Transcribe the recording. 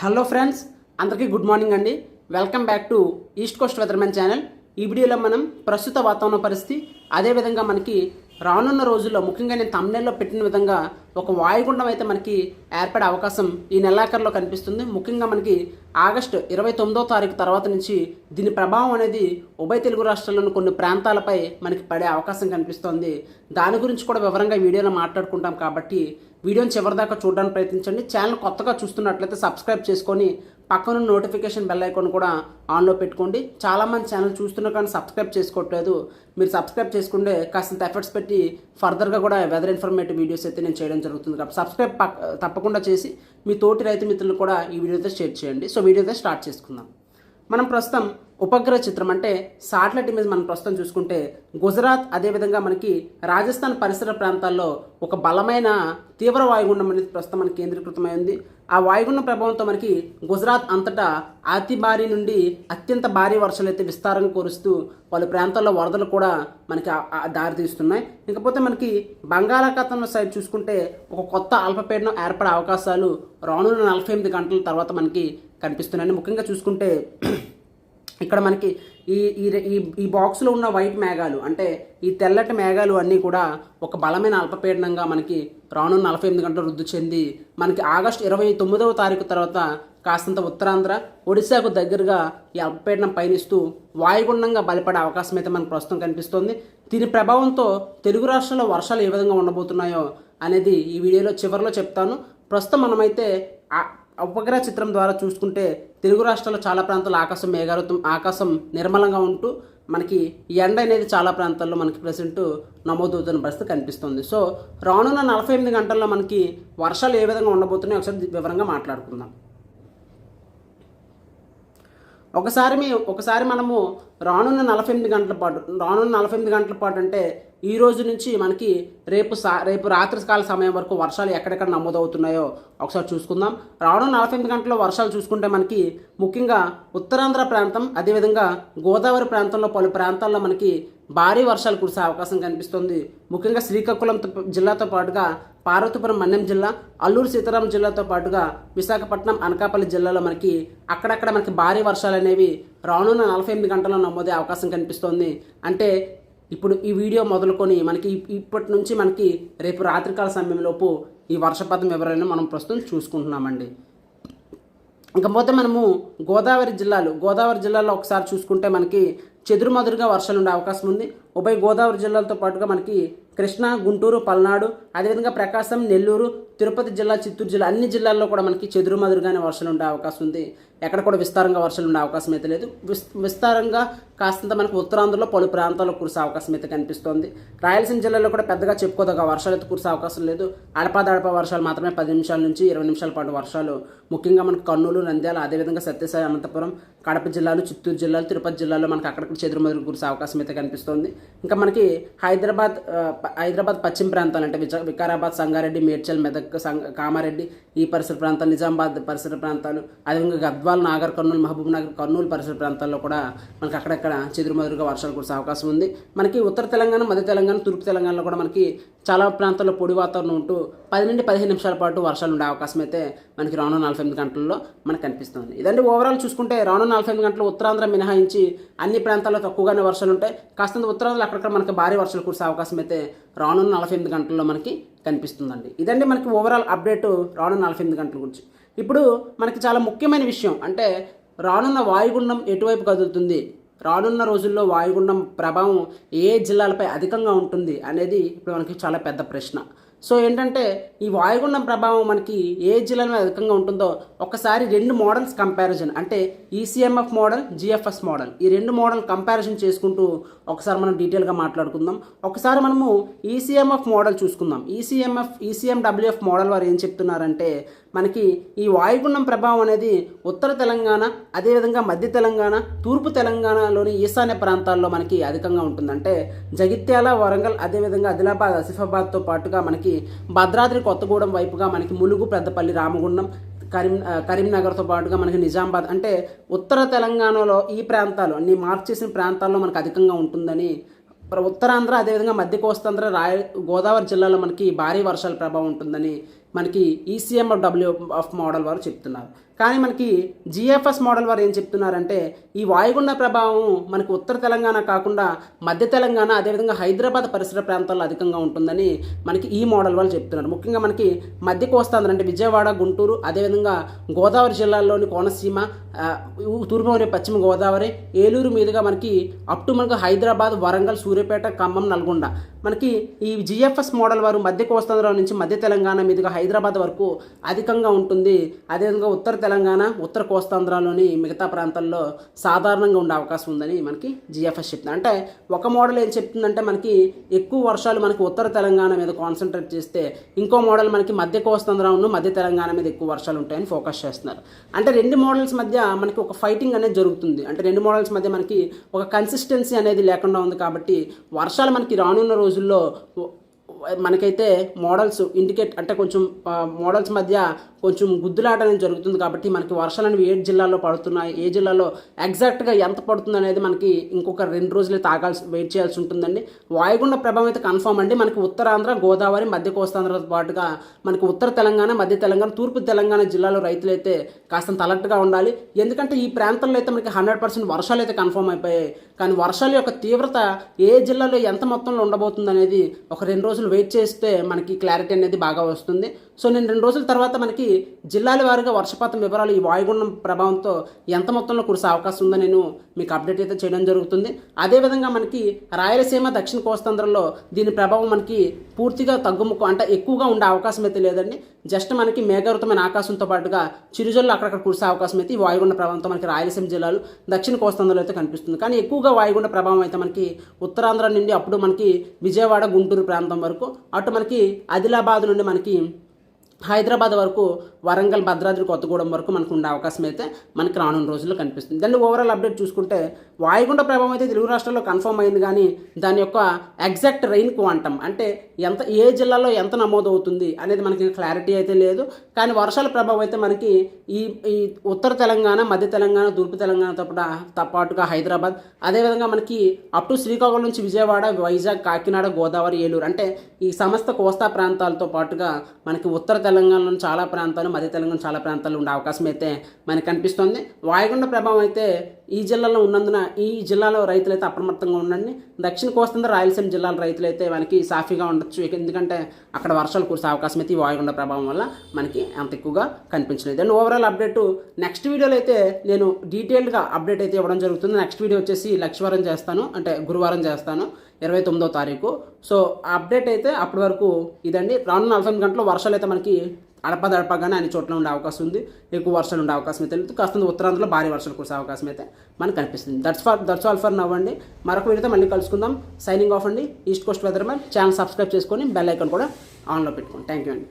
Hello friends అందరికీ good morning అండి. Welcome back to east coast weathermen channel. ఈ వీడియోలో మనం ప్రస్తుత వాతావరణ పరిస్థితి అదేవిధంగా మనకి రానున్న రోజుల్లో ముఖ్యంగా నేను తమిళలో పెట్టిన విధంగా ఒక వాయుగుండం అయితే మనకి ఏర్పడే అవకాశం ఈ నెలాఖరులో కనిపిస్తుంది. ముఖ్యంగా మనకి ఆగస్టు ఇరవై తొమ్మిదో తారీఖు తర్వాత నుంచి దీని ప్రభావం అనేది ఉభయ తెలుగు రాష్ట్రాల్లోని కొన్ని ప్రాంతాలపై మనకి పడే అవకాశం కనిపిస్తోంది. దాని గురించి కూడా వివరంగా వీడియోలో మాట్లాడుకుంటాం కాబట్టి వీడియోని చివరిదాకా చూడడానికి ప్రయత్నించండి. ఛానల్ కొత్తగా చూస్తున్నట్లయితే సబ్స్క్రైబ్ చేసుకొని పక్కన నోటిఫికేషన్ బెల్ ఐకాన్ కూడా ఆన్లో పెట్టుకోండి. చాలామంది ఛానల్ చూస్తున్నా కానీ సబ్స్క్రైబ్ చేసుకోవట్లేదు. మీరు సబ్స్క్రైబ్ చేసుకుంటే కాస్తంత ఎఫర్ట్స్ పెట్టి ఫర్దర్గా కూడా వెదర్ ఇన్ఫర్మేటివ్ వీడియోస్ అయితే నేను చేయడం జరుగుతుంది కాబట్టి సబ్స్క్రైబ్ తప్పకుండా చేసి మీ తోటి రైతు మిత్రులు కూడా ఈ వీడియోతో షేర్ చేయండి. సో వీడియోతో స్టార్ట్ చేసుకుందాం. మనం ప్రస్తుతం ఉపగ్రహ చిత్రం అంటే సాటిలైట్ ఇమేజ్ మనం ప్రస్తుతం చూసుకుంటే గుజరాత్ అదేవిధంగా మనకి రాజస్థాన్ పరిసర ప్రాంతాల్లో ఒక బలమైన తీవ్ర వాయుగుండం అనేది ప్రస్తుతం మనకి కేంద్రీకృతమై ఉంది. ఆ వాయుగుండం ప్రభావంతో మనకి గుజరాత్ అంతటా అతి భారీ నుండి అత్యంత భారీ వర్షాలు అయితే విస్తారంగా కురుస్తూ పలు ప్రాంతాల్లో వరదలు కూడా మనకి దారితీస్తున్నాయి ఇకపోతే మనకి బంగాళాఖాతంలో సైడ్ చూసుకుంటే ఒక కొత్త అల్పపీడనం ఏర్పడే అవకాశాలు రానున్న నలభై ఎనిమిది గంటల తర్వాత మనకి కనిపిస్తున్నాయి. ముఖ్యంగా చూసుకుంటే ఇక్కడ మనకి ఈ ఈ ఈ బాక్స్లో ఉన్న వైట్ మేఘాలు అంటే ఈ తెల్లటి మేఘాలు అన్నీ కూడా ఒక బలమైన అల్పపీడనంగా మనకి రానున్న నలభై ఎనిమిది గంటలు రుద్దు చెంది మనకి ఆగస్టు ఇరవై తొమ్మిదవ తారీఖు తర్వాత కాస్తంత ఉత్తరాంధ్ర ఒడిశాకు దగ్గరగా ఈ అల్పపీడనం పయనిస్తూ వాయుగుండంగా బలపడే అవకాశం అయితే మనకు ప్రస్తుతం కనిపిస్తోంది. దీని ప్రభావంతో తెలుగు రాష్ట్రాల్లో వర్షాలు ఏ విధంగా ఉండబోతున్నాయో అనేది ఈ వీడియోలో చివరిలో చెప్తాను. ప్రస్తుతం మనమైతే ఉపగ్రహ చిత్రం ద్వారా చూసుకుంటే తెలుగు రాష్ట్రాల్లో చాలా ప్రాంతాల్లో ఆకాశం మేఘాలతో ఆకాశం నిర్మలంగా ఉంటూ మనకి ఎండ అనేది చాలా ప్రాంతాల్లో మనకి ప్రజెంట్ నమోదవుతున్న పరిస్థితి కనిపిస్తుంది. సో రానున్న నలభై ఎనిమిది గంటల్లో మనకి వర్షాలు ఏ విధంగా ఉండబోతున్నాయో ఒకసారి వివరంగా మాట్లాడుకుందాం. ఒకసారి మీ ఒకసారి మనము రానున్న నలభై ఎనిమిది గంటల పాటు రానున్న నలభై ఎనిమిది గంటల పాటు అంటే ఈ రోజు నుంచి మనకి రేపు సా రేపు రాత్రికాల సమయం వరకు వర్షాలు ఎక్కడెక్కడ నమోదవుతున్నాయో ఒకసారి చూసుకుందాం. రానున్న నలభై ఎనిమిది గంటల వర్షాలు చూసుకుంటే మనకి ముఖ్యంగా ఉత్తరాంధ్ర ప్రాంతం అదేవిధంగా గోదావరి ప్రాంతంలో పలు ప్రాంతాల్లో మనకి భారీ వర్షాలు కురిసే అవకాశం కనిపిస్తోంది. ముఖ్యంగా శ్రీకాకుళం జిల్లాతో పాటుగా పార్వతీపురం మన్యం జిల్లా అల్లూరు సీతారాం జిల్లాతో పాటుగా విశాఖపట్నం అనకాపల్లి జిల్లాలో మనకి అక్కడక్కడ మనకి భారీ వర్షాలు అనేవి రానున్న నలభై ఎనిమిది గంటల్లో నమోదే అవకాశం కనిపిస్తోంది. అంటే ఇప్పుడు ఈ వీడియో మొదలుకొని మనకి ఇప్పటి నుంచి మనకి రేపు రాత్రికాల సమయంలోపు ఈ వర్షపాతం వివరాలను మనం ప్రస్తుతం చూసుకుంటున్నామండి. ఇకపోతే మనము గోదావరి జిల్లాలు గోదావరి జిల్లాలో ఒకసారి చూసుకుంటే మనకి చెదురుమదురుగా వర్షాలు ఉండే అవకాశం ఉంది ఉభయ గోదావరి జిల్లాలతో పాటుగా మనకి కృష్ణా గుంటూరు పల్నాడు అదేవిధంగా ప్రకాశం నెల్లూరు తిరుపతి జిల్లా చిత్తూరు జిల్లా అన్ని జిల్లాల్లో కూడా మనకి చెదురుమదురుగానే వర్షాలు ఉండే అవకాశం ఉంది ఎక్కడ కూడా విస్తారంగా వర్షాలు ఉండే అవకాశం అయితే లేదు. విస్ విస్తారంగా కాస్తంత మనకు ఉత్తరాంధ్రలో పలు ప్రాంతాల్లో కురిసే అవకాశం అయితే కనిపిస్తోంది. రాయలసీమ జిల్లాలో కూడా పెద్దగా చెప్పుకోదగ్గ వర్షాలు అయితే కురిసే అవకాశం లేదు. అడపాదడప వర్షాలు మాత్రమే పది నిమిషాల నుంచి ఇరవై నిమిషాల పాటు వర్షాలు. ముఖ్యంగా మనకు కర్నూలు నంద్యాల అదేవిధంగా సత్యసాయి అనంతపురం కడప జిల్లాలు చిత్తూరు జిల్లాలు తిరుపతి జిల్లాలో మనకి అక్కడక్కడ చెదురుమదురు కురిసే అవకాశం అయితే కనిపిస్తోంది. ఇంకా మనకి హైదరాబాద్ హైదరాబాద్ పశ్చిమ ప్రాంతాలు అంటే విజ వికారాబాద్ సంగారెడ్డి మేడ్చల్ మెదక్ సంగ కామారెడ్డి ఈ పరిసర ప్రాంతాలు నిజామాబాద్ పరిసర ప్రాంతాలు అదేవిధంగా గద్వాల్ నాగర్ కర్నూలు మహబూబ్ నగర్ కర్నూలు పరిసర ప్రాంతాల్లో కూడా మనకి అక్కడక్కడ చెదురుమదురుగా వర్షాలు కురిసే అవకాశం ఉంది. మనకి ఉత్తర తెలంగాణ మధ్య తెలంగాణ తూర్పు తెలంగాణలో కూడా మనకి చాలా ప్రాంతాల్లో పొడి వాతావరణం ఉంటూ పది నుండి పదిహేను నిమిషాల పాటు వర్షాలు ఉండే అవకాశం అయితే మనకి రానున్న నలభై ఎనిమిది గంటల్లో మనకు కనిపిస్తుంది. ఇదండి ఓవరాల్ చూసుకుంటే రానున్న నలభై ఎనిమిది గంటలు ఉత్తరాంధ్ర మినహాయించి అన్ని ప్రాంతాల్లో తక్కువగానే వర్షాలు ఉంటాయి. కాస్తంత ఉత్తరాంధ్రలో అక్కడక్కడ మనకి భారీ వర్షాలు కురిసే అవకాశం అయితే రానున్న నలభై ఎనిమిది గంటల్లో మనకి కనిపిస్తుందండి. ఇదండి మనకి ఓవరాల్ అప్డేట్ రానున్న నలభై ఎనిమిది గంటల గురించి. ఇప్పుడు మనకి చాలా ముఖ్యమైన విషయం. అంటే రానున్న వాయుగుండం ఎటువైపు కదులుతుంది? రానున్న రోజుల్లో వాయుగుండం ప్రభావం ఏ జిల్లాలపై అధికంగా ఉంటుంది అనేది ఇప్పుడు మనకి చాలా పెద్ద ప్రశ్న. సో ఏంటంటే ఈ వాయుగుండం ప్రభావం మనకి ఏ జిల్లాల మీద అధికంగా ఉంటుందో ఒకసారి రెండు మోడల్స్ కంపారిజన్ అంటే ఈసీఎంఎఫ్ మోడల్ జిఎఫ్ఎస్ మోడల్. ఈ రెండు మోడల్ కంపారిజన్ చేసుకుంటూ ఒకసారి మనం డీటెయిల్గా మాట్లాడుకుందాం. ఒకసారి మనము ఈసీఎంఎఫ్ మోడల్ చూసుకుందాం. ఈసీఎంఎఫ్ ఈసీఎండబ్ల్యూఎఫ్ మోడల్ వారు ఏం చెప్తున్నారంటే మనకి ఈ వాయుగుండం ప్రభావం అనేది ఉత్తర తెలంగాణ అదేవిధంగా మధ్య తెలంగాణ తూర్పు తెలంగాణలోని ఈశాన్య ప్రాంతాల్లో మనకి అధికంగా ఉంటుంది అంటే జగిత్యాల వరంగల్ అదేవిధంగా ఆదిలాబాద్ ఆసిఫాబాద్తో పాటుగా మనకి భద్రాద్రి కొత్తగూడెం వైపుగా మనకి ములుగు పెద్దపల్లి రామగుండం కరీం కరీంనగర్తో పాటుగా మనకి నిజామాబాద్ అంటే ఉత్తర తెలంగాణలో ఈ ప్రాంతాలు అన్ని మార్క్ చేసిన ప్రాంతాల్లో మనకు అధికంగా ఉంటుందని ఉత్తరాంధ్ర అదేవిధంగా మధ్య కోస్తాంధ్ర రాయ గోదావరి జిల్లాలో మనకి భారీ వర్షాల ప్రభావం ఉంటుందని మనకి ఈసీఎం డబ్ల్యూ ఆఫ్ మోడల్ వారు చెప్తున్నారు. కానీ మనకి జిఎఫ్ఎస్ మోడల్ వారు ఏం చెప్తున్నారంటే ఈ వాయుగుండ ప్రభావం మనకి ఉత్తర తెలంగాణ కాకుండా మధ్య తెలంగాణ అదేవిధంగా హైదరాబాద్ పరిసర ప్రాంతాల్లో అధికంగా ఉంటుందని మనకి ఈ మోడల్ వాళ్ళు చెప్తున్నారు. ముఖ్యంగా మనకి మధ్య కోస్తాంధ్ర అంటే విజయవాడ గుంటూరు అదేవిధంగా గోదావరి జిల్లాల్లోని కోనసీమ ఆ, తూర్పు మరియు పశ్చిమ గోదావరి ఏలూరు మీదుగా మనకి అప్ టు మనకు హైదరాబాద్ వరంగల్ సూర్యాపేట ఖమ్మం నల్గొండ. మనకి ఈ జిఎఫ్ఎస్ మోడల్ వారు మధ్య కోస్తాంధ్ర నుంచి మధ్య తెలంగాణ మీదుగా హైదరాబాద్ వరకు అధికంగా ఉంటుంది. అదేవిధంగా ఉత్తర తెలంగాణ ఉత్తర కోస్తాంధ్రలోని మిగతా ప్రాంతాల్లో సాధారణంగా ఉండే అవకాశం ఉందని మనకి జిఎఫ్ఎస్ చెప్తుంది. అంటే ఒక మోడల్ ఏం చెప్తుందంటే మనకి ఎక్కువ వర్షాలు మనకి ఉత్తర తెలంగాణ మీద కాన్సన్ట్రేట్ చేస్తే ఇంకో మోడల్ మనకి మధ్య కోస్తాంధ్ర మధ్య తెలంగాణ మీద ఎక్కువ వర్షాలు ఉంటాయని ఫోకస్ చేస్తున్నారు. అంటే రెండు మోడల్స్ మధ్య మనకి ఒక ఫైటింగ్ అనేది జరుగుతుంది. అంటే రెండు మోడల్స్ మధ్య మనకి ఒక కన్సిస్టెన్సీ అనేది లేకుండా ఉంది కాబట్టి వర్షాలు మనకి రానున్న రోజుల్లో మనకైతే మోడల్స్ ఇండికేట్ అంటే కొంచెం మోడల్స్ మధ్య కొంచెం గుద్దులాట అనేది జరుగుతుంది కాబట్టి మనకి వర్షాలు అనేవి ఏ జిల్లాలో పడుతున్నాయి ఏ జిల్లాలో ఎగ్జాక్ట్గా ఎంత పడుతుంది అనేది మనకి ఇంకొక రెండు రోజులు తాగాల్సి వెయిట్ చేయాల్సి ఉంటుందండి. వాయుగుండ ప్రభావం అయితే కన్ఫామ్ అండి. మనకి ఉత్తరాంధ్ర గోదావరి మధ్య కోస్తాంధ్రతో పాటుగా మనకి ఉత్తర తెలంగాణ మధ్య తెలంగాణ తూర్పు తెలంగాణ జిల్లాలో రైతులైతే కాస్త అలర్ట్గా ఉండాలి. ఎందుకంటే ఈ ప్రాంతంలో అయితే మనకి హండ్రెడ్ పర్సెంట్ వర్షాలు అయితే కన్ఫర్మ్ అయిపోయాయి. కానీ వర్షాల యొక్క తీవ్రత ఏ జిల్లాలో ఎంత మొత్తంలో ఉండబోతుంది అనేది ఒక రెండు రోజులు వెయిట్ చేస్తే మనకి క్లారిటీ అనేది బాగా వస్తుంది. సో నేను రెండు రోజుల తర్వాత మనకి జిల్లాల వారీగా వర్షపాతం వివరాలు ఈ వాయుగుండం ప్రభావంతో ఎంత మొత్తంలో కురిసే అవకాశం ఉందో నేను మీకు అప్డేట్ అయితే చేయడం జరుగుతుంది. అదేవిధంగా మనకి రాయలసీమ దక్షిణ కోస్తాంధ్రలో దీని ప్రభావం మనకి పూర్తిగా తగ్గుముఖం అంటే ఎక్కువగా ఉండే అవకాశం అయితే లేదండి. జస్ట్ మనకి మేఘావృతమైన ఆకాశంతో పాటుగా చిరుజల్లు అక్కడక్కడ కురిసే అవకాశం అయితే ఈ వాయుగుండ ప్రభావంతో మనకి రాయలసీమ జిల్లాలు దక్షిణ కోస్తాంధ్రలో అయితే కనిపిస్తుంది. కానీ ఎక్కువగా వాయుగుండ ప్రభావం అయితే మనకి ఉత్తరాంధ్ర నుండి అప్పుడు మనకి విజయవాడ గుంటూరు ప్రాంతం వరకు అటు మనకి ఆదిలాబాద్ నుండి మనకి హైదరాబాద్ వరకు వరంగల్ భద్రాద్రి కొత్తగూడెం వరకు మనకు ఉండే అవకాశం అయితే మనకి రానున్న రోజుల్లో కనిపిస్తుంది. దాన్ని ఓవరాల్ అప్డేట్ చూసుకుంటే వాయుగుండ ప్రభావం అయితే తెలుగు రాష్ట్రాల్లో కన్ఫర్మ్ అయింది కానీ దాని యొక్క ఎగ్జాక్ట్ రెయిన్ క్వాంటమ్ అంటే ఎంత ఏ జిల్లాలో ఎంత నమోదు అవుతుంది అనేది మనకి క్లారిటీ అయితే లేదు. కానీ వర్షాల ప్రభావం అయితే మనకి ఈ ఈ ఉత్తర తెలంగాణ మధ్య తెలంగాణ తూర్పు తెలంగాణతో పాటు పాటుగా హైదరాబాద్. అదేవిధంగా మనకి అప్ టు శ్రీకాకుళం నుంచి విజయవాడ వైజాగ్ కాకినాడ గోదావరి ఏలూరు అంటే ఈ సమస్త కోస్తా ప్రాంతాలతో పాటుగా మనకి ఉత్తర తెలంగాణలోని చాలా ప్రాంతాలు మధ్య తెలంగాణ చాలా ప్రాంతాలు ఉండే అవకాశం అయితే మనకు కనిపిస్తుంది. వాయుగుండ ప్రభావం అయితే ఈ జిల్లాలో ఉన్నందున ఈ జిల్లాలో రైతులైతే అప్రమత్తంగా ఉండండి. దక్షిణ కోస్తాంధ్ర రాయలసీమ జిల్లాల రైతులైతే మనకి సాఫీగా ఉండొచ్చు. ఎందుకంటే అక్కడ వర్షాలు కురిసే అవకాశం అయితే ఈ వాయుగుండ ప్రభావం వల్ల మనకి అంత ఎక్కువగా కనిపించలేదు. అండ్ ఓవరాల్ అప్డేట్ నెక్స్ట్ వీడియోలో అయితే నేను డీటెయిల్డ్గా అప్డేట్ అయితే ఇవ్వడం జరుగుతుంది. నెక్స్ట్ వీడియో వచ్చేసి లక్షవారం చేస్తాను. అంటే గురువారం చేస్తాను. ఇరవై తొమ్మిదో తారీఖు. సో అప్డేట్ అయితే అప్పటి వరకు ఇదండి. రానున్న నలభై ఎనిమిది గంటల వర్షాలు అయితే మనకి అడపదడపగానే అన్ని చోట్ల ఉండే అవకాశం ఉంది. ఎక్కువ వర్షాలు ఉండే అవకాశం అయితే లేదు. కాస్త ఉత్తరాంధ్రలో భారీ వర్షాలు కురిసే అవకాశం అయితే మనకు కనిపిస్తుంది. That's for that's all for now అండి. మరొక వీడియోతో మళ్ళీ కలుసుకుందాం. సైనింగ్ ఆఫ్ అండి. East coast weather man channel subscribe చేసుకొని బెల్ ఐకాన్ కూడా ఆన్లో పెట్టుకోండి. థ్యాంక్ యూ అండి.